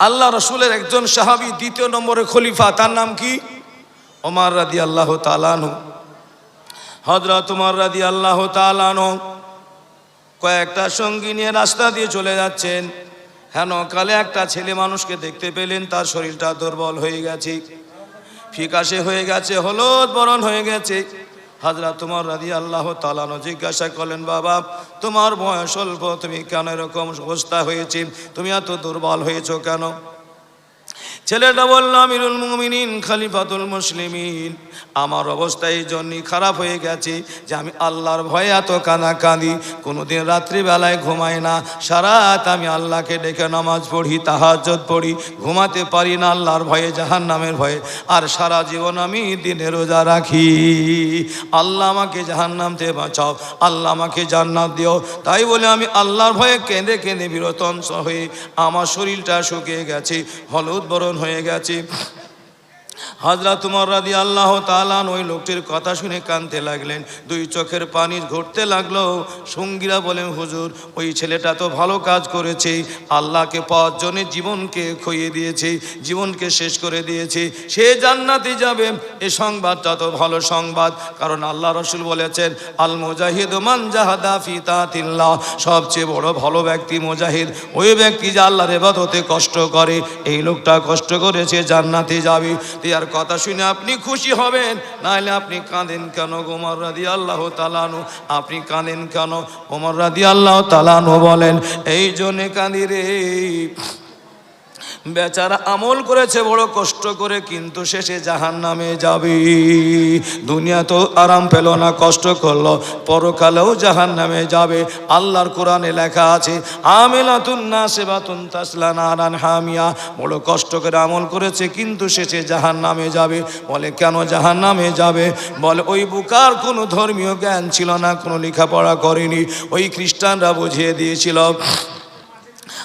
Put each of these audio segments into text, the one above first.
আল্লাহ রসুলের একজন সাহাবি দ্বিতীয় নম্বরে খলিফা, তার নাম কি? ওমার রাদি আল্লাহ তালানু হজরত উমর রাদি আল্লাহ তালানু কয়েকটা সঙ্গী নিয়ে রাস্তা দিয়ে চলে যাচ্ছেন। হেন কালে একটা ছেলে মানুষকে দেখতে পেলেন, তার শরীরটা দুর্বল হয়ে গেছে। ফিকাশে হয়ে গেছে, হলুদ বরণ হয়ে গেছে। হাজরা তোমার রাজি আল্লাহ তালানো জিজ্ঞাসা করলেন, বাবা, তোমার বয়স অল্প, তুমি কেন এরকম অবস্থা হয়েছে? তুমি এত দুর্বল হয়েছো কেন? ছেলেটা বলল, আমিরুল মুমিনিন, খালিফাতুল মুসলিমিন। আমার অবস্থা এই জন্যই খারাপ হয়ে গেছে যে আমি আল্লাহর ভয়ে এত কানা কাঁদি কোনোদিন রাত্রিবেলায় ঘুমাই না। সারা রাত আমি আল্লাহকে ডেকে নামাজ পড়ি তাহাজ্জত পড়ি, ঘুমাতে পারি না আল্লাহর ভয়ে জাহান নামের ভয়ে। আর সারা জীবন আমি দিনে রোজা রাখি। আল্লাহ আমাকে জাহান নাম থেকে বাঁচাও, আল্লাহ আমাকে জান্নাত দিও। তাই বলে আমি আল্লাহর ভয়ে কেঁদে কেঁদে বিরতংশ হয়ে আমার শরীরটা শুকিয়ে গেছে। হলুদ বরণ হয়ে গেছে। হাজরা তোমার রাদি আল্লাহ তালান ওই লোকটির কথা শুনে কানতে লাগলেন। দুই চোখের পানি ঘটতে লাগল। সঙ্গীরা বলেন হুজুর, ওই ছেলেটা তো ভালো কাজ করেছে। আল্লাহকে পাওয়ার জন্য জীবনকে খইয়ে দিয়েছে, জীবনকে শেষ করে দিয়েছে। সে জান্নাতে যাবে। এ সংবাদটা তো ভালো সংবাদ। কারণ আল্লাহ রসুল বলেছেন আল মুজাহিদ মান জাহাদা ফিতাতিল্লাহ সবচেয়ে বড় ভালো ব্যক্তি মুজাহিদ, ওই ব্যক্তি যে আল্লাহ আল্লাহর এবাদতে কষ্ট করে। এই লোকটা কষ্ট করেছে, জান্নাতে যাবে। আর কথা শুনে আপনি খুশি হবেন। নাহলে আপনি কাঁদেন কেন ওমর রাদি আল্লাহ তালানু আপনি কাঁদেন কেন? ওমর রাদি আল্লাহ তালানু বলেন, এই জন্যে কাঁদি রে। বেচারা আমল করেছে, বড় কষ্ট করে, কিন্তু শেষে জাহান নামে যাবে। দুনিয়া তো আরাম পেল না, কষ্ট করল, পরকালেও জাহান নামে যাবে। আল্লাহর কোরআনে লেখা আছে, আমেলাতুন না সেবাতুন তাসলা নারান হামিয়া। বড় কষ্ট করে আমল করেছে, কিন্তু শেষে জাহান নামে যাবে। বলে, কেন জাহান নামে যাবে? বলে, ওই বুকার কোনো ধর্মীয় জ্ঞান ছিল না, কোনো লেখাপড়া করেনি। ওই খ্রিস্টানরা বুঝিয়ে দিয়েছিল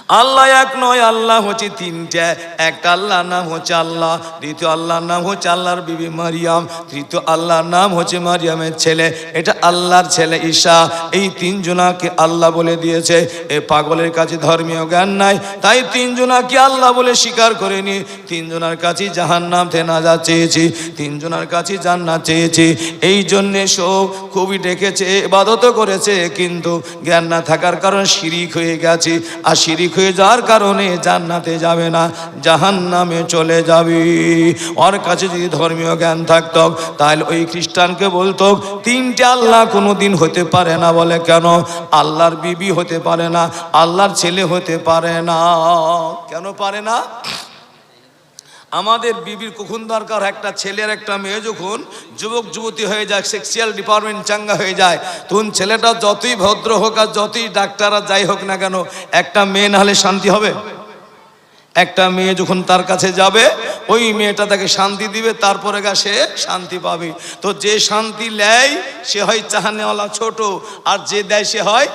আল্লাহ এক নয়, আল্লাহ হচ্ছে তিনটে। একটা আল্লাহর নাম হচ্ছে আল্লাহ, দ্বিতীয় আল্লাহর নাম হচ্ছে আল্লাহর বিবি মারিয়াম, তৃতীয় আল্লাহর নাম হচ্ছে মারিয়ামের ছেলে। এটা আল্লাহর ছেলে ঈশা। এই তিনজনাকে আল্লাহ বলে দিয়েছে। এ পাগলের কাছে ধর্মীয় জ্ঞান নাই, তাই তিনজনাকে আল্লাহ বলে স্বীকার করেনি। তিনজনার কাছে জাহান নাম থেনাজা চেয়েছি, তিনজনের কাছে জান্নাত চেয়েছি। এই জন্যে সব খুবই ডেকেছে এবাদত করেছে, কিন্তু জ্ঞান না থাকার কারণে শিরিক হয়ে গেছে। আর শিরিক হয়ে যাওয়ার কারণে জান্নাতে যাবে না জাহান নামে চলে যাবে। ওর কাছে যদি ধর্মীয় জ্ঞান থাকত, তাহলে ওই খ্রিস্টানকে বলতো, তিনটে আল্লাহ কোনো দিন হতে পারে না বলে কেন? আল্লাহর বিবি হতে পারে না, আল্লাহর ছেলে হতে পারে না। কেন পারে না? আমাদের বিবির কখন দরকার? একটা ছেলের একটা মেয়ে যখন যুবক, যুবতী হয়ে যায় সেক্সুয়াল ডিপার্টমেন্ট চাঙ্গা হয়ে যায়, তখন ছেলেটা যতই ভদ্র হোক আর যতই ডাক্তার আর যাই হোক না কেন, একটা মেয়ে না হলে শান্তি হবে। একটা মেয়ে যখন তার কাছে যাবে, ওই মেয়েটা তাকে শান্তি দিবে, তারপরে গা সে শান্তি পাবে। তো যে শান্তি নেয় সে হয় চাহানেওয়ালা ছোট, আর যে দেয় সে হয়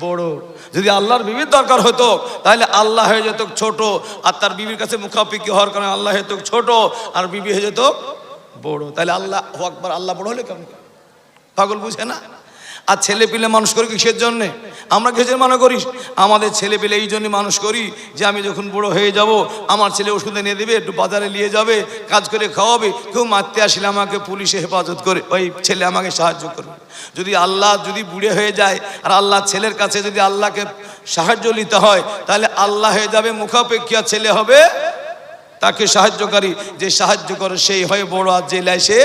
বড়। যদি আল্লাহর বিবির দরকার হতো, তাহলে আল্লাহ হয়ে যেত ছোট, আর তার বিবির কাছে মুখাপিকি হওয়ার কারণে আল্লাহ হয়ে ছোট, আর বিবি হয়ে যেত বড়। তাহলে আল্লাহ আকবার, আল্লাহ বড় হলে কেমন? পাগল বুঝে না? আর ছেলে পিলে মানুষ করি কিসের জন্যে? আমরা কিসের মনে করি? আমাদের ছেলে পেলে এই জন্য মানুষ করি যে আমি যখন বড় হয়ে যাব, আমার ছেলে ওষুধ এনে দেবে, একটু বাজারে নিয়ে যাবে, কাজ করে খাওয়াবে, কেউ মারতে আসলে আমাকে পুলিশে হেফাজত করে, ওই ছেলে আমাকে সাহায্য করবে। যদি আল্লাহ যদি বুড়ে হয়ে যায়, আর আল্লাহ ছেলের কাছে যদি আল্লাহকে সাহায্য নিতে হয়, তাহলে আল্লাহ হয়ে যাবে মুখাপেক্ষিয়া ছেলে হবে তাকে সাহায্যকারী। যে সাহায্য করে সেই হয় বড় আর যে লাই সে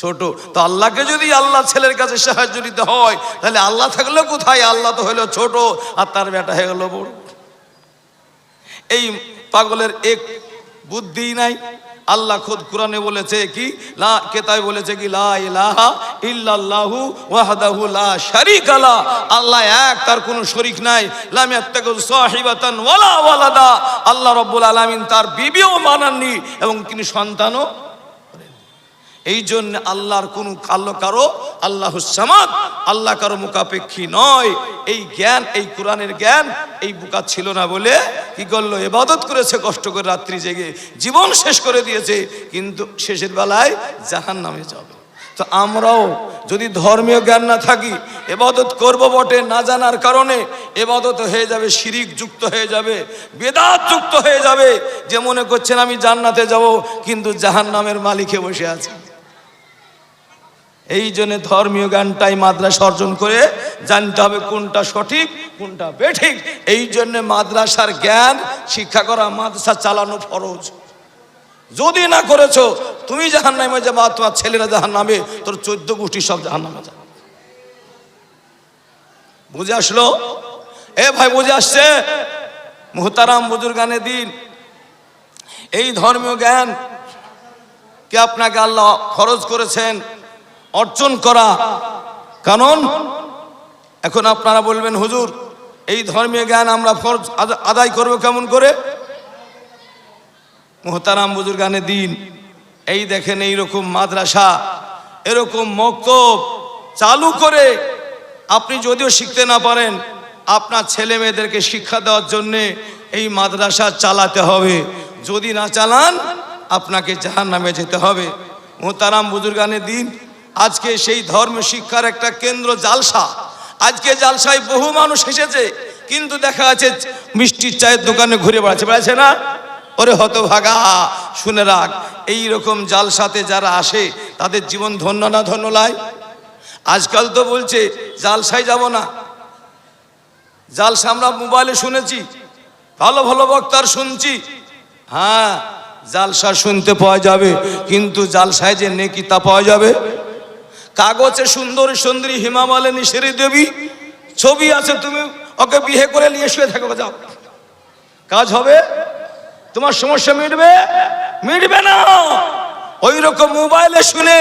ছোট। তো আল্লাহকে যদি আল্লাহ ছেলের কাছে সাহায্য নিতে হয়, তাহলে আল্লাহ থাকল কোথায়? আল্লাহ তো হলো ছোট, আর তার বেটা হয়ে গেল বড়। এই পাগলের এক বুদ্ধি নাই। আল্লাহ খুদ কোরআনে বলেছে কি, লা, কেতাবে বলেছে কি, লা ইলাহা ইল্লাল্লাহু ওয়াহদাহু লা শারীকা লা। আল্লাহ এক, তার কোনো শরীক নাই। লাম ইয়াত্তাকিজ সাহিবাতান ওয়ালা ওয়ালাদা। আল্লাহ রাব্বুল আলামিন তার বিবিও মানাননি এবং তিনি সন্তানও এই জন্য আল্লাহর কোন কালো কারও আল্লাহ আল্লাহ কারও মুখাপেক্ষী নয়। এই জ্ঞান, এই কোরআনের জ্ঞান এই বুকা ছিল না বলে কি করল? এবাদত করেছে, কষ্ট করে রাত্রি জেগে জীবন শেষ করে দিয়েছে, কিন্তু শেষের বেলায় জাহান নামে যাবে। তো আমরাও যদি ধর্মীয় জ্ঞান না থাকি এবাদত করব বটে না জানার কারণে এবাদত হয়ে যাবে, শিরিক যুক্ত হয়ে যাবে, বেদাত যুক্ত হয়ে যাবে। যে মনে করছেন আমি জান্নাতে যাব, কিন্তু জাহান নামের মালিকে বসে আছে। এই জন্য ধর্মীয় জ্ঞানটাই মাদ্রাসা অর্জন করে জানতে হবে কোনটা সঠিক, কোনটা বেঠিক। এই জন্য মাদ্রাসার জ্ঞান শিক্ষা করা মাদ্রাসা চালানো ফরজ। যদি না করেছ, তুমি জাহান নামে আর তোমার ছেলেরা জাহান নামে তোর চোদ্দ গোষ্ঠী সব জাহান নামে যাবে। বুঝে আসলো? এ ভাই, বুঝে আসছে? মুহতারাম বুজুর্গানে দিন। এই ধর্মীয় জ্ঞান কে আপনাকে আল্লাহ ফরজ করেছেন? অর্জন করা। কারণ এখন আপনারা বলবেন, হুজুর, এই ধর্মীয় জ্ঞান আমরা ফরজ আদায় করব কেমন করে? মোহতারাম বুজুর্গানে দিন, এই দেখেন এই রকম মাদ্রাসা, এরকম মক্তব চালু করে আপনি যদিও শিখতে না পারেন, আপনার ছেলে মেয়েদেরকে শিক্ষা দেওয়ার জন্যে এই মাদ্রাসা চালাতে হবে। যদি না চালান, আপনাকে জাহান নামে যেতে হবে। মোহতারাম বুজুর্গানে দিন আজকে সেই ধর্ম শিক্ষার একটা কেন্দ্র জালসা। আজকে জালসায় বহু মানুষ এসেছে, কিন্তু দেখা যাচ্ছে মিষ্টির চায়ের দোকানে ঘুরে বেড়াচ্ছে বেড়াচ্ছে না? ওরে হতভাগা, শুনে রাখ এই রকম জালসাতে যারা আসে, তাদের জীবন ধন্য না ধন্য লাই? আজকাল তো বলছে, জালসায় যাব না। জালসা আমরা মোবাইলে শুনেছি, ভালো ভালো বক্তার শুনছি। হ্যাঁ জালসা শুনতে পাওয়া যাবে, কিন্তু জালসায় যে নেকি তা পাওয়া যাবে? কাগজে সুন্দরী সুন্দরী হিমা মালিনী সেরে দেবী। ছবি আছে, তুমি ওকে বিয়ে করে নিয়ে শুয়ে থাকো, যাও। কাজ হবে, তোমার সমস্যা মিটবে? মিটবে না। ওই রকম মোবাইলে শুনে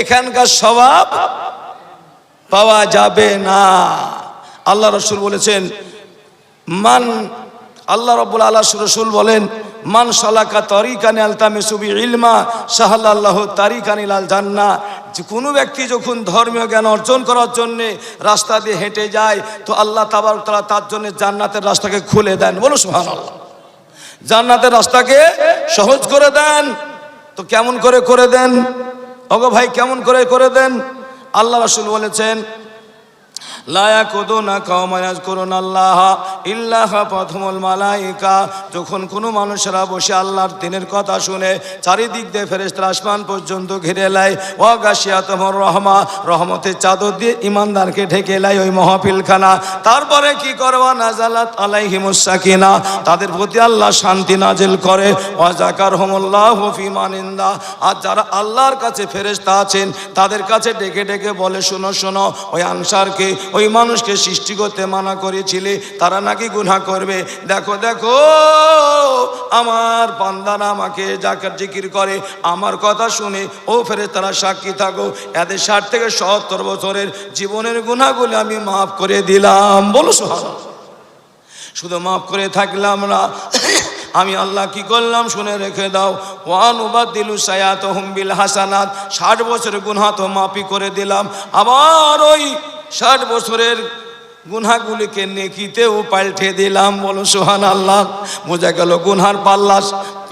এখানকার স্বভাব পাওয়া যাবে না। আল্লাহ রসুল বলেছেন, মান আল্লাহ রব্বুল আল্লাহ রসুল বলেন, মান সালাকা তরিকানি আলতামে সুবি ইলমা সাহাল আল্লাহ তারিকানি লাল জান্না যে কোনো ব্যক্তি যখন ধর্মীয় জ্ঞান অর্জন করার জন্যে রাস্তা দিয়ে হেঁটে যায়, তো আল্লাহ তাবার তারা তার জন্য জান্নাতের রাস্তাকে খুলে দেন। বলো সুহান জান্নাতের রাস্তাকে সহজ করে দেন। তো কেমন করে করে দেন? অগ ভাই, কেমন করে করে দেন? আল্লাহ রসুল বলেছেন লায়াকুদুনা কওমান করুন আল্লাহ ইল্লাহ, প্রথমল মালাইকা। যখন কোনো মানুষেরা বসে আল্লাহর দিনের কথা শুনে, চারিদিক দিয়ে ফেরেশতারা আসমান পর্যন্ত ঘিরে লাই ও গাছিয়া তোমার রহমা, রহমতের চাদর দিয়ে ইমানদারকে ঢেকে লাই ওই মহাপিলখানা তারপরে কি করবা নাজালাত আলাইহিমুস সাকিনা। তাদের প্রতি আল্লাহ শান্তি নাজিল করে। ওয়াজাকার হমুল্লাহ ফিমানিন্দা আর যারা আল্লাহর কাছে ফেরেশতা আছেন, তাদের কাছে ডেকে ডেকে বলে, শোনো শোনো, ওই আনসারকে ওই মানুষকে সৃষ্টি করতে মানা করেছিলে, তারা নাকি গুনাহ করবে? দেখো দেখো, আমার বান্দারা আমাকে জাকার জিকির করে, আমার কথা শুনে, ও ফেরে তারা সাক্ষী থাকো। এদের ষাট থেকে সত্তর বছরের জীবনের গুণাগুলি আমি মাফ করে দিলাম। বলো শুধু মাফ করে থাকলাম না, আমি আল্লাহ কি করলাম শুনে রেখে দাও। ওয়ান উবাদিলু সায়াত হুমবিল হাসানাত, ষাট বছরের গুনহা তো মাফি করে দিলাম। আবার ওই ষাট বছরের গুনহাগুলিকে নেকিতেও পাল্টে দিলাম, বলো সোহান আল্লাহ বোঝা গেল গুনহার পাল্লা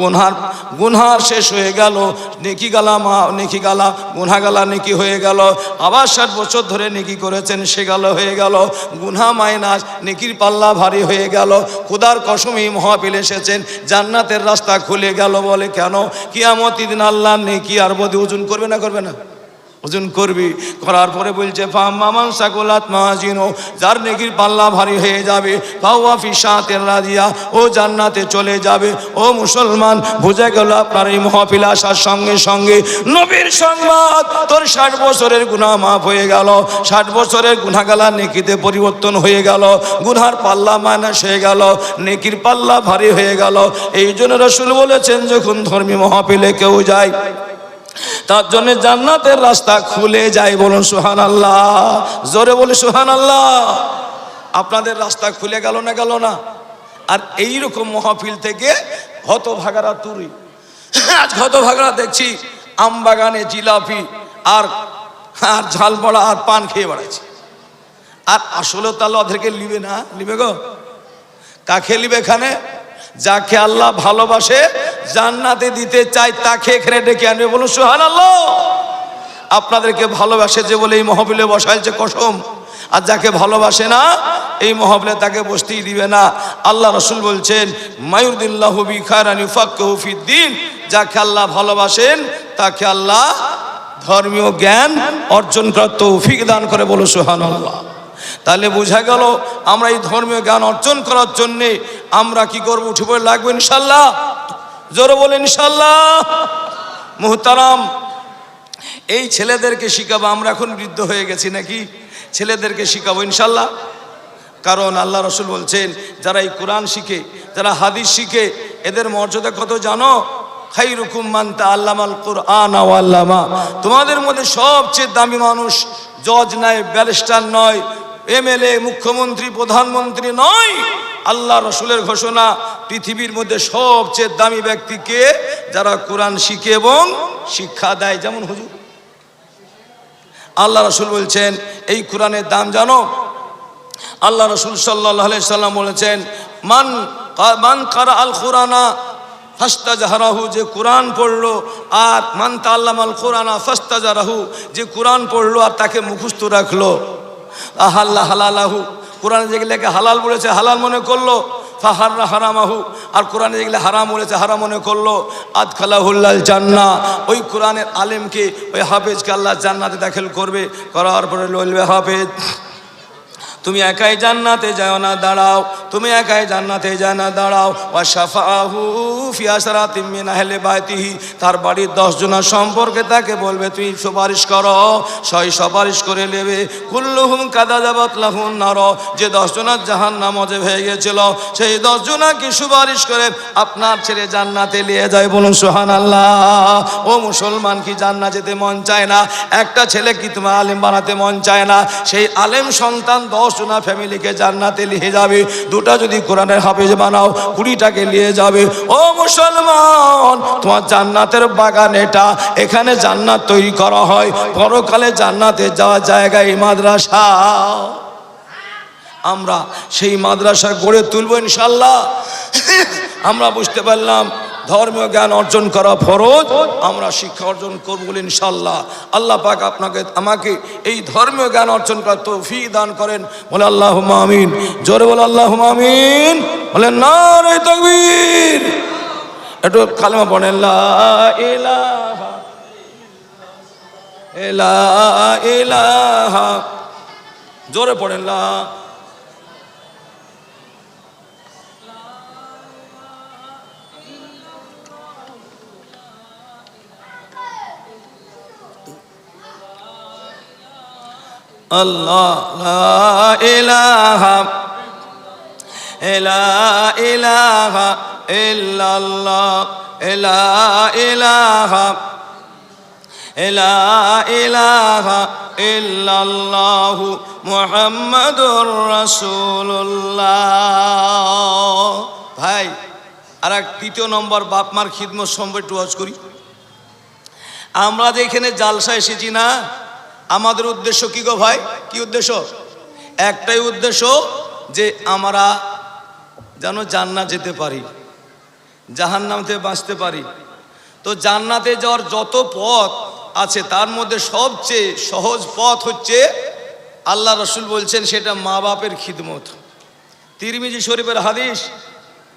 গুনহার গুনহার শেষ হয়ে গেল, নেকি গালা মা, নেকি গালা, গুনহা গালা নেকি হয়ে গেল। আবার ষাট বছর ধরে নেকি করেছেন, সে গেল হয়ে গেল। গুনহা মাইনাস, নেকির পাল্লা ভারী হয়ে গেল। খুদার কসমই মহাপিল এসেছেন, জান্নাতের রাস্তা খুলে গেল বলে কেন? কিয়ামত আল্লাহ নেকি আর বোধ ওজন করবে না করবে না? ওজন করবি। করার পরে বলছে যার নেকির পাল্লা ভারী হয়ে যাবে রাজিয়া, ও জান্নাতে চলে যাবে। ও মুসলমান, বুঝে গেল আপনার এই মহাপিল আসার সঙ্গে সঙ্গে নবীর সংবাদ। তোর ষাট বছরের গুণা মাফ হয়ে গেল। ষাট বছরের গুনাগালা নেকিতে পরিবর্তন হয়ে গেল। গুনহার পাল্লা মাইনাস হয়ে গেল। নেকির পাল্লা ভারী হয়ে গেল। এই জন্য রসুল বলেছেন, যখন ধর্মী মহাপিলে কেউ যায় তার জন্য জান্নাতের রাস্তা খুলে যায় বলুন সুহান আল্লাহ জোরে বলে সুহান আল্লাহ আপনাদের রাস্তা খুলে গেল না গেল না? আর এই রকম মহাফিল থেকে হত ভাগারা তুরি। আজ হত ভাগারা দেখছি আম বাগানে জিলাপি আর আর ঝালবড়া আর পান খেয়ে বেড়াচ্ছে। আর আসলে তাহলে ওদেরকে লিবে না? লিবে গো? কাকে লিবে এখানে? যাকে আল্লাহ ভালোবাসে জান্নাতে দিতে চাই তাকে এখানে ডেকে আনবে। বলুন সোহান আল্লাহ আপনাদেরকে ভালোবাসে যে বলে এই মহবিলে বসাইছে কসম। আর যাকে ভালোবাসে না, এই মহবিলে তাকে বসতেই দিবে না। আল্লাহ রসুল বলছেন মায়ুদ্দিল্লাহ বিখারানি ফিদ্দিন যাকে আল্লাহ ভালোবাসেন, তাকে আল্লাহ ধর্মীয় জ্ঞান অর্জন করার তৌফিক দান করে। বলো সুহান আল্লাহ তাহলে বোঝা গেল আমরা এই ধর্মীয় জ্ঞান অর্জন করার জন্যে আমরা কি করব? উঠে পড়ে লাগবো ইনশাল্লাহ। জোরে বলে ইনশাল্লাহ। মুহতারাম, এই ছেলেদেরকে শিখাবো, আমরা এখন বৃদ্ধ হয়ে গেছি নাকি? ছেলেদেরকে শিখাবো ইনশাল্লাহ। কারণ আল্লাহ রসুল বলছেন, যারা এই কোরআন শিখে, যারা হাদিস শিখে, এদের মর্যাদা কত জানো? খাই রুকুম মানতা আল্লামাল কোরআন আল্লামা। তোমাদের মধ্যে সবচেয়ে দামি মানুষ জজ নয়, ব্যারিস্টার নয় এমএলএ মুখ্যমন্ত্রী, প্রধানমন্ত্রী নয়, আল্লাহ রসুলের ঘোষণা, পৃথিবীর মধ্যে সবচেয়ে দামি ব্যক্তিকে যারা কোরআন শিখে এবং শিক্ষা দেয়। যেমন হুজুর। আল্লাহ রসুল বলছেন, এই কোরআনের দাম জানো? আল্লাহ রসুল সাল্লাহ সাল্লাম বলেছেন, মান মান কারা আল কোরআনা ফাস্তা জাহারাহু যে কোরআন পড়ল আর মান তাল্লাম আল কোরআনা ফাস্তা জারাহু যে কোরআন পড়ল আর তাকে মুখস্থ রাখল। আহাল্লা হালালাহু। কোরআনে যেগুলোকে হালাল বলেছে, হালাল মনে করল, ফাহাররা হারামাহু। আর কোরআনে যেগুলো হারাম বলেছে, হারাম মনে করল আদ খালাহুল্লাল জান্না ওই কোরআনের আলেমকে, ওই হাফেজকে আল্লাহ জান্নাতে দাখিল করবে, করার পরে লইলবে হাফেজ। তুমি একাই জান্নাতে যাও না, দাঁড়াও। তুমি একাই জান্নাতে যাও না, দাঁড়াও। ওয়া শাফাহু ফি আসরাতিম মিন আহলি বাইতিহি। তার বাড়ির দশ জনের সম্পর্কে তাকে বলবে, তুই সুপারিশ করো, সই সুপারিশ করে নেবে। কুল্লুহুম কাদা যাবাত লাহুন নার। যে দশ জনের জাহান নামজে হয়ে গেছিল, সেই দশ জনাকে সুপারিশ করে আপনার ছেলে জান্নাতে নিয়ে যায় বলুন সুহান আল্লাহ ও মুসলমান কি জান্নাত যেতে মন চায় না? একটা ছেলে কি তোমার আলেম বানাতে মন চায় না? সেই আলেম সন্তান দশ জনা ফ্যামিলিকে জান্নাতে নিয়ে যাবে। দুটা যদি কোরআনের হাফেজ বানাও, কুড়িটাকে নিয়ে যাবে। ও মুসলমান, তোমার জান্নাতের বাগান এটা। এখানে জান্নাত তৈরি করা হয়। পরকালে জান্নাতে যাওয়ার জায়গা এই মাদ্রাসা। আমরা সেই মাদ্রাসা গড়ে তুলবো ইনশাল্লাহ আমরা বুঝতে পারলাম ধর্মীয় জ্ঞান অর্জন করা ফরজ, আমরা শিক্ষা অর্জন করব বলে ইনশাল্লাহ আল্লাহ পাক আপনাকে, আমাকে এই ধর্মীয় জ্ঞান অর্জন করার তৌফিক দান করেন। বলে আল্লাহ আমিন। জোরে বলে আল্লাহ আমিন। বলে না রে তকবীর। একটু কালেমা পড়েন, লা ইলাহা ইলা ইলাহা। জোরে পড়েন, লা আল্লাহ ইলাহা ইলা ইলাহা ভাই আর এক তৃতীয় নম্বর বাপ মার খিদমত সম্পর্কে ওয়াজ করি। আমরা যে এখানে জালসা এসেছি না আমাদের উদ্দেশ্য কি গো ভাই? কি উদ্দেশ্য? একটাই উদ্দেশ্য যে আমরা যেন জান্নাত যেতে পারি, জাহান্নাম থেকে বাঁচতে পারি। তো জান্নাতে যাওয়ার যত পথ আছে, তার মধ্যে সবচেয়ে সহজ পথ হচ্ছে, আল্লাহ রসুল বলছেন সেটা মা বাপের খিদমত। তিরমিজি শরীফের হাদিস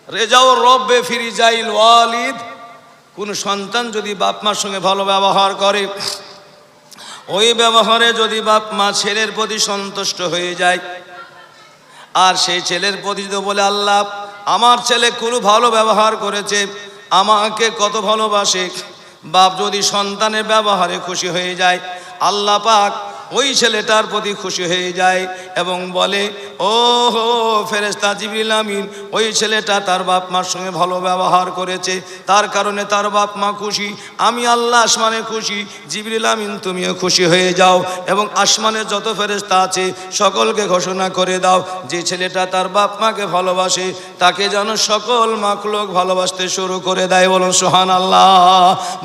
রেজাও রব্বে ফিরি যাইল ওয়ালিদ কোন সন্তান যদি বাপ মার সঙ্গে ভালো ব্যবহার করে ওই ব্যবহারে যদি বাপ মা ছেলের প্রতি সন্তুষ্ট হয়ে যায়, আর সেই ছেলের প্রতি বলে, আল্লাহ, আমার ছেলে খুব ভালো ব্যবহার করেছে, আমাকে কত ভালোবাসে। বাপ যদি সন্তানের ব্যবহারে খুশি হয়ে যায়, আল্লাহ পাক ওই ছেলেটার প্রতি খুশি হয়ে যায় এবং বলে ও হো ফেরেস্তা জিবিল আমিন, ওই ছেলেটা তার বাপ মার সঙ্গে ভালো ব্যবহার করেছে। তার কারণে তার বাপ মা খুশি, আমি আল্লাহ আসমানে খুশি, জিবরিল আমিন, তুমিও খুশি হয়ে যাও এবং আসমানের যত ফেরেস্তা আছে সকলকে ঘোষণা করে দাও, যে ছেলেটা তার বাপ মাকে ভালোবাসে, তাকে যেন সকল মাকলোক ভালোবাসতে শুরু করে দেয়। বলুন সোহান আল্লাহ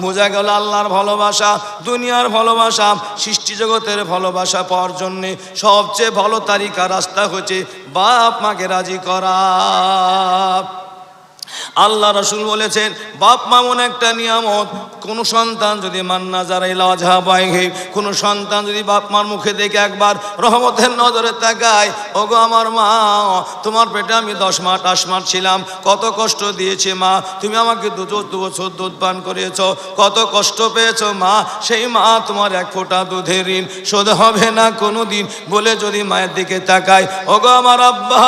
বোঝা গেল আল্লাহর ভালোবাসা, দুনিয়ার ভালোবাসা, সৃষ্টি জগতের ভালোবাসা পাওয়ার জন্যে সবচেয়ে ভালো তালিকা রাস্তা হচ্ছে বাপ মাকে রাজি করা। আল্লাহ রসুল বলেছেন, বাপ মা মনে একটা নিয়ামত, কোনো সন্তান যদি মান্না যারাই লাজা বাইঘে কোনো সন্তান যদি বাপ মার মুখে দেখে একবার রহমতের নজরে তাকায়, ওগো আমার মা, তোমার পেটে আমি দশ মাস আশ মাস ছিলাম, কত কষ্ট দিয়েছে মা, তুমি আমাকে দু দু বছর দুধ পান করিয়েছ, কত কষ্ট পেয়েছ মা, সেই মা তোমার এক ফোঁটা দুধের ঋণ শোধ হবে না কোনো দিন বলে যদি মায়ের দিকে তাকায়, ওগো আমার আব্বা,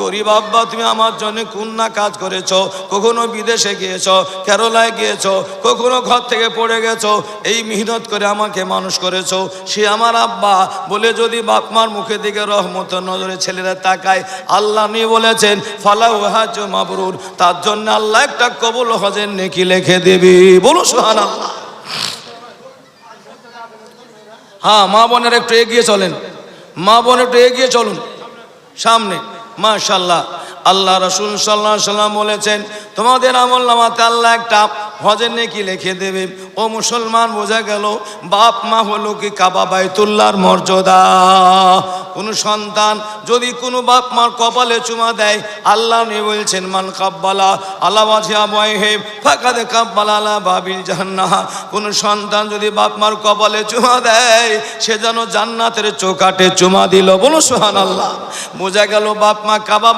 গরিব আব্বা, তুমি আমার জন্য কোন না কাজ করেছ কখনো বিদেশে গিয়েছ, কেরলায় গিয়েছ কখনো ঘর থেকে পড়ে গেছো, এই মেহনত করে আমাকে মানুষ করেছ। সে আমার আব্বা বলে যদি বাপ মার মুখে দিকে রহমত নজরে ছেলেরা তাকায়, আল্লাহ নিয়ে বলেছেন, ফালাউ হাজ মাবরুর তার জন্য আল্লাহ একটা কবল হজের নেকি লিখে দেবি। বলো সোহান হ্যাঁ মা বোনের একটু এগিয়ে চলেন। মা বোন একটু এগিয়ে চলুন। সামনে। মাশাল্লাহ আল্লাহ রসুল সাল্লাহ সাল্লাম বলেছেন, তোমাদের আমল নামাতে আল্লাহ একটা হজের নেকি লিখে দেবে। ও মুসলমান, বোঝা গেল বাপ মা হলো কি কাবা বাইতুল্লাহর মর্যাদা। কোনো সন্তান যদি কোনো বাপ মার কপালে চুমা দেয়, আল্লাহ নিয়ে বলছেন, মান কাব্বালা আল্লাহ বাজিয়া বয় হে ফাঁকাতে কাব্বালা আল্লাহ বাবিল জান্নাহ। কোনো সন্তান যদি বাপ মার কপালে চুমা দেয়, সে যেন জান্নাতের চোকাটে চুমা দিল। বলো সোহান আল্লাহ বোঝা গেল বাপ মা কাবা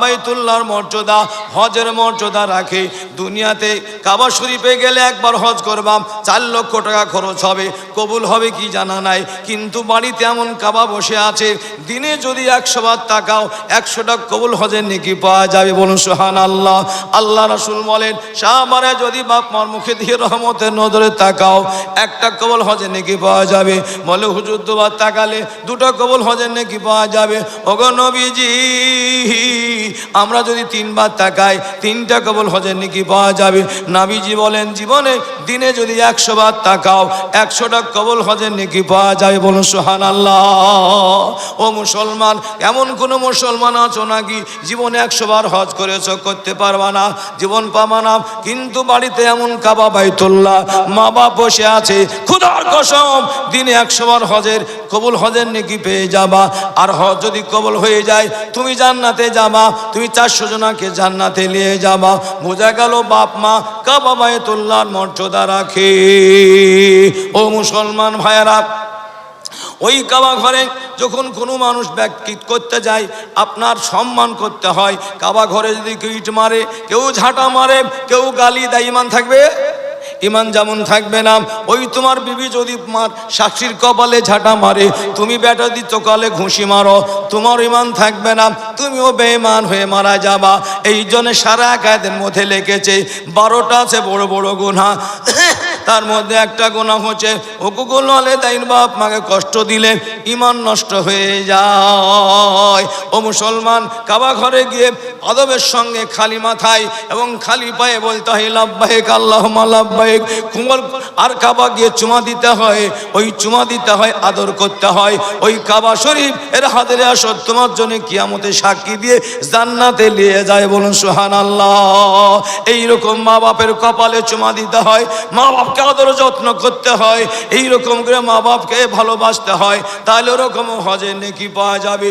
বাইতুল্লাহর মর্যাদা, হজের মর্যাদা রাখে। দুনিয়াতে কাবা শরীফে গেলে একবার হজ করবাম, চার লক্ষ টাকা খরচ হবে, কবুল হবে কি জানা নাই। কিন্তু বাড়িতে এমন কাবা বসে আছে, দিনে যদি একশো বার টাকাও একশোটা কবুল হজের নেকি পাওয়া যাবে বলুন সোহান আল্লাহ আল্লাহ রসুল বলেন সামারে যদি বাপ মার মুখে দিয়ে রহমতের নজরে তাকাও, একটা কবল হজের নেকি পাওয়া যাবে। বলে হুজুর, দুবার তাকালে দুটো কবল হজের নেকি পাওয়া যাবে। ওগো নবীজি, আমরা যদি তিনবার তাকাই তিনটা কবল হজের নেকি পাওয়া যাবে। নাবিজি বলেন, জীবনে দিনে যদি একশো বার তাকাও, একশোটা কবল হজের নেকি পাওয়া যাবে। বলুন সোহান আল্লাহ ও মুসলমান, এমন কোনো মুসলমান আছো নাকি জীবনে একশো বার হজ করেছ, করতে পারবা না, জীবন পাবা না। কিন্তু বাড়িতে এমন কাবা বাইতুল্লাহ মা বাপ বসে আছে, খুদার কসম, দিনে একশো বার হজের কবুল হজের নেকি পেয়ে যাবা। আর হজ যদি কবল হয়ে যায়, তুমি জান্নাতে যাবা, তুমি চারশো জনাকে জান্নাতে নিয়ে যাবা। বোঝা গেল বাপ মা কাবা বাইতুল্লাহর মর্যাদা রাখে। ও মুসলমান ভাইয়েরা, ওই কাবা ঘরে যখন কোনো মানুষ ব্যক্তি করতে যায়, আপনার সম্মান করতে হয়। কাবা ঘরে যদি কেউ ইট মারে, কেউ ঝাঁটা মারে, কেউ গালি দেয়, ইমান থাকবে? ইমান যেমন থাকবে না, ওই তোমার বিবি যদি মার সাক্ষীর কপালে ঝাঁটা মারে, তুমি বেটা দিত কলে ঘুষি মারো, তোমার ইমান থাকবে না, তুমিও বেমান হয়ে মারা যাবা। এই জন্য সারা কায়দের মধ্যে লেগেছে, বারোটা আছে বড় বড় গুণা তার মধ্যে একটা গোনা হচ্ছে হুকুকুল হলে তাইন বাপ মাকে কষ্ট দিলে ইমান নষ্ট হয়ে যায়। ও মুসলমান, কাবা ঘরে গিয়ে আদবের সঙ্গে খালি মাথায় এবং খালি পায়ে বলতে হয় লাভবাহিক আল্লাহ লাভবাহিক কুমল, আর কাবা গিয়ে চুমা দিতে হয়, ওই চুমা দিতে হয়, আদর করতে হয়। ওই কাবা শরীফ, এর হাতের আসর তোমার জন্য কিয়ামতে সাক্ষী দিয়ে জান্নাতে নিয়ে যায় বলুন সুহান আল্লাহ এইরকম মা বাপের কপালে চুমা দিতে হয় মা বাপকে আদর যত্ন করতে হয়, এইরকম করে মা বাপকে ভালোবাসতে হয়। তাহলে ওরকম হজে নেকি পাওয়া যাবে।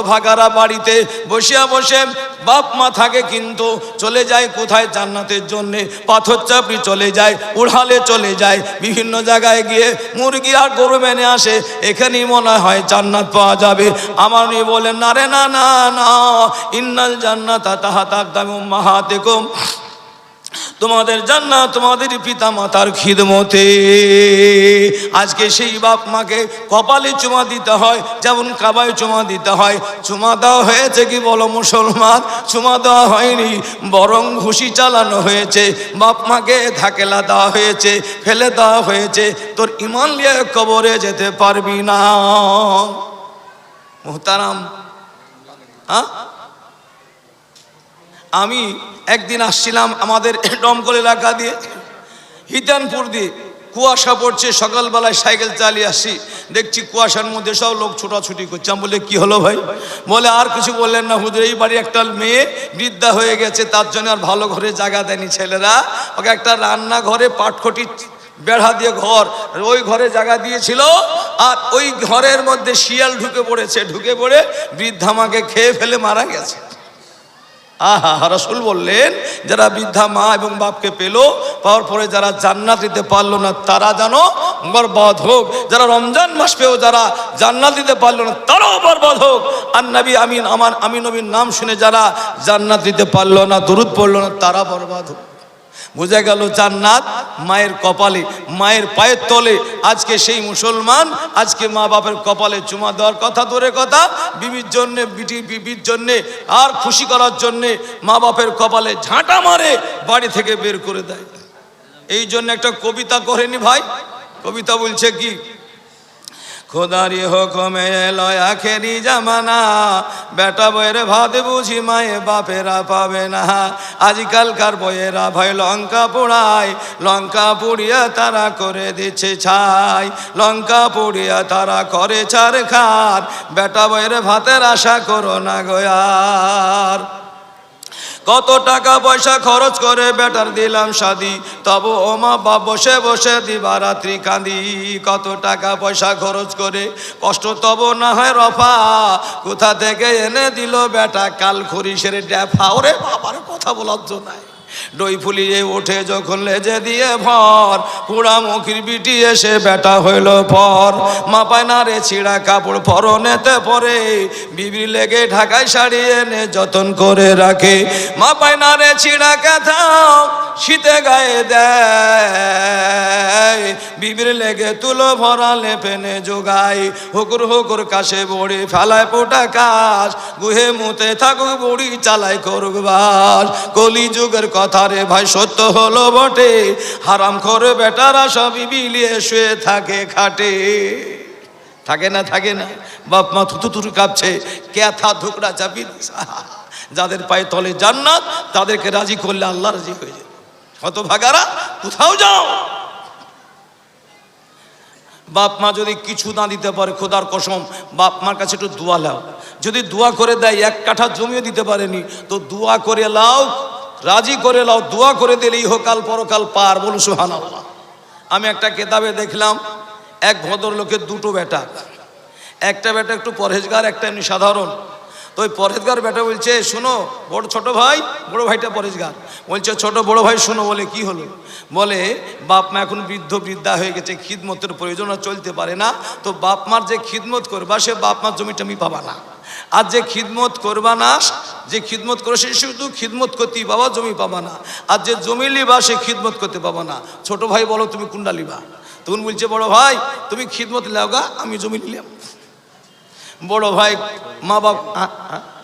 হতভাগারা বাড়িতে বসিয়া বসে বাপ মা থাকে কিন্তু চলে যায় কোথায় জান্নাতের জন্য? পাথর চাপড়ি চলে যায়, উড়ালে চলে যায়, বিভিন্ন জায়গায় গিয়ে মুরগি আর গরু মেনে আসে। এখানেই মনে হয় জান্নাত পাওয়া যাবে। আমার মেয়ে বলেন না রে, না না না, ইন্নাল জান্নাত তাহা তাক দামি মাহাতে কম তোমাদের জান্নাত, তোমাদের পিতা মাতার খিদমতে। আজকে সেই বাপ মাকে কপালে চুমা দিতে হয়, যেমন কাবায় চুমা দিতে হয়। চুমা দেওয়া হয়েছে কি বলো মুসলমান? চুমা দেওয়া হয়নি, বরং ঘুষি চালানো হয়েছে। বাপ মাকে ধাকেলা দেওয়া হয়েছে, ফেলে দেওয়া হয়েছে। তোর ইমান লিয়ে কবরে যেতে পারবি না। মোহতারাম হ্যাঁ আমি একদিন আসছিলাম আমাদের দমকল এলাকা দিয়ে, হিতানপুর দিয়ে। কুয়াশা পড়ছে, সকালবেলায় সাইকেল চালিয়ে আসছি দেখছি কুয়াশার মধ্যে সব লোক ছোটাছুটি করছে। আমি বলে কি হলো ভাই? বলে, আর কিছু বললেন না হুজুর। এই বাড়ি একটা মেয়ে বৃদ্ধা হয়ে গেছে, তার জন্য আর ভালো ঘরে জায়গা দেয়নি ছেলেরা। ওকে একটা রান্নাঘরে পাটখটি বেড়া দিয়ে ঘর, ওই ঘরে জায়গা দিয়েছিল। আর ওই ঘরের মধ্যে শিয়াল ঢুকে পড়েছে। ঢুকে পড়ে বৃদ্ধা আমাকে খেয়ে ফেলে মারা গেছে। আহা, রসুল বললেন, যারা বৃদ্ধা মা এবং বাপকে পেল, পাওয়ার পরে যারা জান্নাত দিতে পারল না, তারা যেন বরবাদ হোক। যারা রমজান মাস পেয়েও যারা জান্নাত দিতে পারল না, তারাও বরবাদ হোক। আর নবী আমিন, আমার, আমি নবীর নাম শুনে যারা জান্নাত দিতে পারল না, দরুদ পড়ল না, তারা বরবাদ হোক। বোঝা গেল জান্নাত মায়ের কপালে, মায়ের পায়ের তলে। আজকে সেই মুসলমান, আজকে মা বাপের কপালে চুমা দেওয়ার কথা, দূরে কথা। বিবির জন্যে, বিটি, বিবির জন্যে, আর খুশি করার জন্যে মা বাপের কপালে ঝাঁটা মারে, বাড়ি থেকে বের করে দেয়। এই জন্য একটা কবিতা করেনি ভাই? কবিতা বলছে কি? খোদারি হুকুমে এলো আখেরি জামানা, বেটা বইয়ের ভাত বুঝি মায়ে বাপেরা পাবে না। আজকালকার বইয়েরা ভাই লঙ্কা পোড়ায়, লঙ্কা পুড়িয়া তারা করে দিচ্ছে ছাই। লঙ্কা পুড়িয়া তারা করে চার খার, বেটা বইয়ের ভাতের আশা করো না গোয়ার কত টাকা পয়সা খরচ করে বেটার দিলাম সাদি? তবু মা বাপ বসে বসে দিবারাত্রি কাঁদি। কত টাকা পয়সা খরচ করে কষ্ট তবু না হয় রফা। কোথা থেকে এনে দিল বেটা কাল খরিসের ড্যাফা? ওরে বাবার কথা বলার জন্য ডই ফুলিয়ে ওঠে যখন লেজে দিয়ে ভর। পুরা মুখির বিটি এসে বেটা হইল পর। মাপায় না রে ছিঁড়া কাপড় পরনেতে পরে। বিবি লেগে ঢাকায় শাড়ি এনে যতন করে রাখে। মাপায় না রে ছিঁড়া কাঁথা শীতে গায়ে দেয়। বিবির লেগে তুলো ভরা লেপেনে যোগাই হুকুর হুকুর কাশে বড়ি ফেলায় পোটা কাশ। গুহে মুতে থাকুক বুড়ি চালাই করুক বাস। কলি যুগের কথা রে ভাই সত্য হলো বটে। হারাম করে বেটারা সবই বিলিয়ে শুয়ে থাকে খাটে। থাকে না থাকে না। বাপ মা থুতু থুতু কাঁপছে। ক্যাথা ধুকরা চাপি। যাদের পায়ে তলে জান্নাত, তাদেরকে রাজি করলে আল্লাহ রাজি হয়ে যায় হতভাগারা, কোথাও যাও। বাপ মা যদি কিছু না দিতে পারে, খোদার কসম, বাপ মার কাছে একটু দোয়া লাও। যদি দোয়া করে দেয়, এক কাঠা জমিও দিতে পারেনি, তো দোয়া করে লাও। রাজি করে লাও দোয়া করে দিলে ইহকাল পরকাল পার বলুন সুহান আমি একটা কেতাবে দেখলাম, এক ভদ্রলোকের দুটো বেটা। একটা বেটা একটু পরহেজগার, একটা এমনি সাধারণ। তো ওই পরহেজগার বেটা বলছে, শোনো, বড় ছোট ভাই, বড় ভাইটা পরহেজগার। বলছে, ছোট বড় ভাই, শোনো, বলে, কি হলো? বলে, বাপ মা এখন বৃদ্ধ, বৃদ্ধা হয়ে গেছে, খিদমতের প্রয়োজন আর চলতে পারে না। তো বাপ মার যে খিদমত করবা, সে বাপ মার জমিটা আমি পাবা না। আর যে খিদমত করবা না, যে খিদমত করে, সে শুধু খিদমত করতেই বাবা জমি পাবা না। আর যে জমি লিবা, সে খিদমত করতে পাবা না। ছোট ভাই বলো, তুমি কুন্ডা লিবা? তখন বলছে, বড় ভাই, তুমি খিদমত লাওগা, আমি জমি নিলাম। বড় ভাই, মা হ্যাঁ।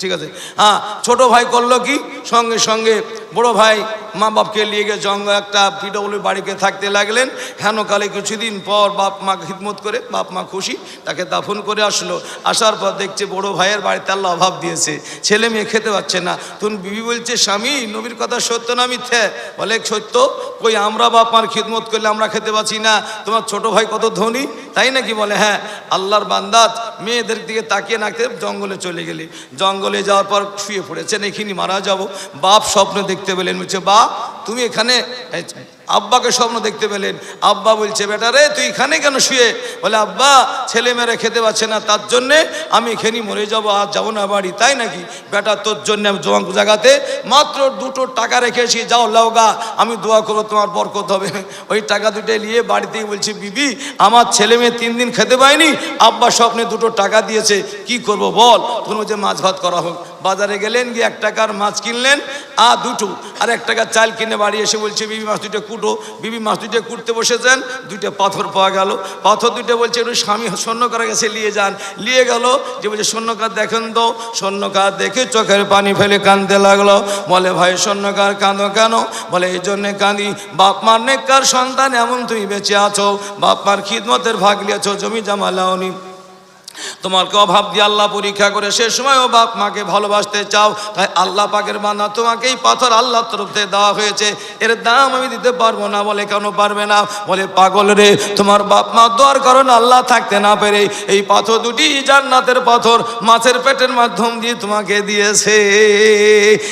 ঠিক আছে? হ্যাঁ ছোট ভাই করল কি? সঙ্গে সঙ্গে বড় ভাই মা বাপকে নিয়ে গিয়ে জঙ্গল একটা পিডব্লিউ বাড়িতে থাকতে লাগলেন। হেনকালে কিছুদিন পর বাপ মা খিদমত করে, বাপ মা খুশি, তাকে দাফন করে আসলো। আসার পর দেখছে বড় ভাইয়ের বাড়িতে আল্লাহ অভাব দিয়েছে। ছেলে মেয়ে খেতে পাচ্ছে না। তখন বিবি বলছে, স্বামী, নবীর কথা সত্য না মিথ্যে? বলে, সত্য? কই আমরা বাপ মার খিদমত করলে আমরা খেতে পাচ্ছি না? তোমার ছোট ভাই কত ধনী? তাই নাকি বলে হ্যাঁ আল্লাহর বান্দাত মেয়েদের দিকে তাকিয়ে নাকতে জঙ্গলে চলে গেলি। জঙ্গলে যাওয়ার পর শুয়ে পড়েছেন এখানে মারা যাব। বাপ স্বপ্ন দেখতে পেলেন, বলছে বা তুমি এখানে আব্বাকে স্বপ্ন দেখতে পেলেন। আব্বা বলছে, বেটা রে, তুই এখানে কেন শুয়ে? বলে, আব্বা, ছেলে মেয়েরা খেতে পাচ্ছে না, তার জন্যে আমি এখানেই মরে যাব, আর যাব না বাড়ি, তাই নাকি? বেটা, তোর জন্য আমি জোয়াং জায়গাতে মাত্র দুটো টাকা রেখেছি, যাও লাওগা আমি দোয়া করব, তোমার বরকত হবে। ওই টাকা দুটো নিয়ে বাড়িতেই বলছি, বিবি, আমার ছেলে মেয়ে তিন দিন খেতে পায়নি, আব্বা স্বপ্নে দুটো টাকা দিয়েছে, কি করব বল? তখন যে মাছ ভাত করা হোক বাজারে গেলেন, গিয়ে এক টাকার মাছ কিনলেন আর দুটো, আর এক টাকার চাল কিনে বাড়ি এসে বলছে, বিবি, মাছ দুটো কুটো। বিবি, মাছ দুটো কুটতে বসেছেন? দুইটা পাথর পাওয়া গেল। পাথর দুটো বলছে একটু স্বামী, স্বর্ণকার কাছে নিয়ে যান। নিয়ে গেল, যে বলছে, স্বর্ণকার দেখেন তো, স্বর্ণকার দেখে চোখের পানি ফেলে কাঁদতে লাগল। বলে, ভাই, স্বর্ণকার কাঁদো কেন? বলে, এই জন্যে কাঁদি। বাপ মার নেককার সন্তান, এমন তুমি বেঁচে আছো। বাপ মার খিদমতের ভাগ নিয়েছো, জমি জমা লাওনি। তোমাকে অভাব দিয়ে আল্লাহ পরীক্ষা করে সে সময়ও বাপ মাকে ভালোবাসতে চাও। তাই আল্লাহ পাকের বানা তোমাকেই পাথর আল্লাহ তরফ থেকে দেওয়া হয়েছে। এর দাম আমি দিতে পারব না বলে কেন পারবে না? বলে, পাগল রে, তোমার বাপ মা দোয়ার কারণ আল্লাহ থাকতে না পেরে এই পাথর দুটি জান্নাতের পাথর মাছের পেটের মাধ্যম দিয়ে তোমাকে দিয়েছে।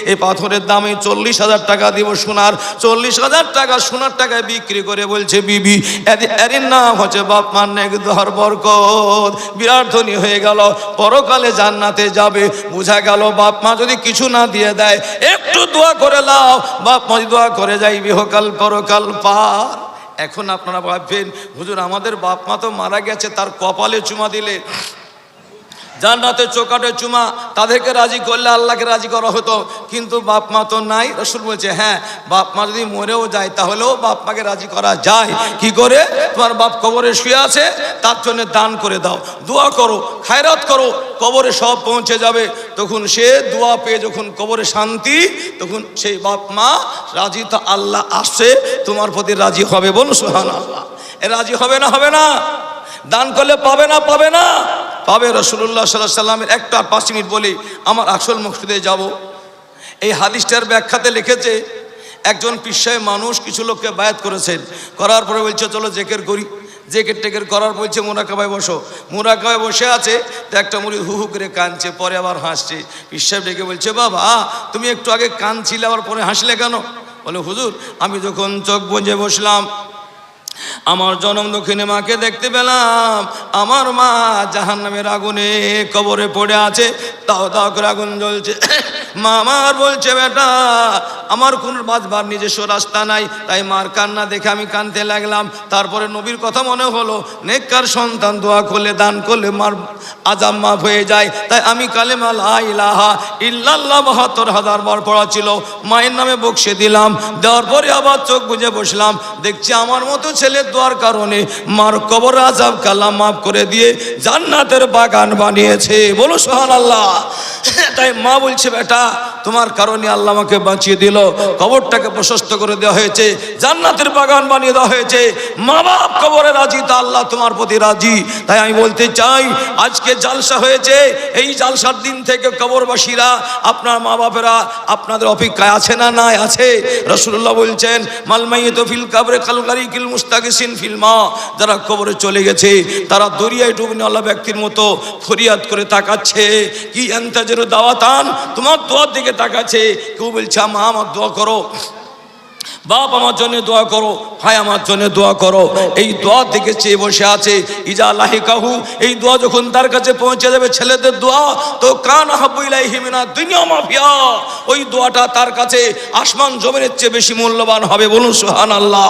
এই পাথরের দামে চল্লিশ হাজার টাকা দিব সোনার। চল্লিশ হাজার টাকা সোনার টাকায় বিক্রি করে বলছে, বিবি এর- নাম হচ্ছে বাপ মার নেক ধর বরকত। বিরাট ধনী হয়ে গেল, পরকালে জান্নাতে যাবে। বোঝা গেল, বাপ মা যদি কিছু না দিয়ে দেয়, একটু দোয়া করে লাও। বাপ মা যদি দোয়া করে যাই বিহকাল পরকাল পার। এখন আপনারা ভাববেন, হুজুর, আমাদের বাপ মা তো মারা গেছে, তার কপালে চুমা দিলে। জান্নাতে চোকাটে চুমা, তাদেরকে রাজি করলে আল্লাহকে রাজি করা হতো। কিন্তু বাপ মা তো নাই। রসুল বলছে হ্যাঁ বাপ মা যদি মরেও যায়, তাহলেও বাপ মাকে রাজি করা যায়। কি করে? তোমার বাপ কবরে শুয়ে আছে, তার জন্য দান করে দাও। দোয়া করো, খায়রাত করো, কবরে সব পৌঁছে যাবে। তখন সে দোয়া পেয়ে যখন কবরে শান্তি, তখন সেই বাপ মা রাজি তো আল্লাহ আসছে, তোমার প্রতি রাজি হবে বলুন সোহান আল্লাহ এ রাজি হবে না হবে না। দান করলে পাবে না পাবে না। পাবে রসুল্লাহ সাল্লাহ সাল্লামের একটা পাঁচ মিনিট বলি, আমার আসল মকসুদে যাব। এই হাদিসটার ব্যাখ্যাতে লিখেছে, একজন পিসায় মানুষ কিছু লোককে বায়াত করেছেন, করার পরে বলছে, চলো জেকের করি। জেকের টেকের করার বলছে, মোরাকাবায় বসো। মোরাকাবায় বসে আছে, তো একটা মুড়ি হু হু করে কাঁদছে, পরে আবার হাসছে। পিসাব ডেকে বলছে, বাবা, তুমি একটু আগে কাঁদছিলে, আবার পরে হাসলে কেন? বলে, হুজুর, আমি যখন চোখ বুঝে বসলাম আমার জনম দক্ষিণে মাকে দেখতে পেলাম। আমার মা জাহান নামের আগুনে কবরে পড়ে আছে। তাও তাও করে আগুন জ্বলছে। মা আমার বলছে, বেটা, আমার কোনো বাঁচবার নিজস্ব রাস্তা নাই। তাই মার কান্না দেখে আমি কানতে লাগলাম। তারপরে নবীর কথা মনে হলো, নেককার সন্তান দোয়া করলে, দান করলে মার আজাম মাফ হয়ে যায়। তাই আমি কালেমা লা ইলাহা ইল্লাল্লাহ বাহাত্তর হাজার বার পড়া ছিল। মায়ের নামে বকশে দিলাম। দেওয়ার পরে আবার চোখ বুঝে বসলাম। দেখছি আমার মতো ছেলের দোয়ার কারণে মার কবর আজাব কালাম মাফ করে দিয়ে জান্নাতের বাগান বানিয়েছে। বলো সোহান আল্লাহ তাই মা বলছে, বেটা, তোমার কারণে আল্লাহ আমাকে বাঁচিয়ে দিল। কবরটাকে প্রশস্ত করে দেওয়া হয়েছে, জান্নাতের বাগান বানিয়ে দেওয়া হয়েছে। মা বাপ কবরে রাজি, তা আল্লাহ তোমার প্রতি রাজি। তাই আমি বলতে চাই, আজকে জালসা হয়েছে, এই জালসার দিন থেকে কবরবাসীরা, আপনার মা বাপেরা আপনাদের অপেক্ষায় আছে না নাই আছে? রসুল্লাহ বলছেন মালমাইয়ে ফিল কাবরে কালগারি কিল মুস্তাকিসিন ফিল্মা যারা কবরে চলে গেছে, তারা দরিয়ায় ডুবনেওয়ালা ব্যক্তির মতো ফরিয়াদ করে তাকাচ্ছে। কি এন্তাজের দাওয়াতান, তোমার দোয়ার দিকে তাকাচ্ছে। কেউ বলছে, মা, আমার দোয়া করো। বাপ আমার জন্য দোয়া করো, ভাই আমার জন্য দোয়া করো। এই দোয়া থেকে চেয়ে বসে আছে। ইজা লাহি কাহু এই দোয়া যখন তার কাছে পৌঁছে যাবে, ছেলেদের দোয়া, তো কান হাবুইলাই হিমিনা দুনিয়া মাফিয়া, ওই দোয়াটা তার কাছে আসমান জমিনের চেয়ে বেশি মূল্যবান হবে বলুন সুহান আল্লাহ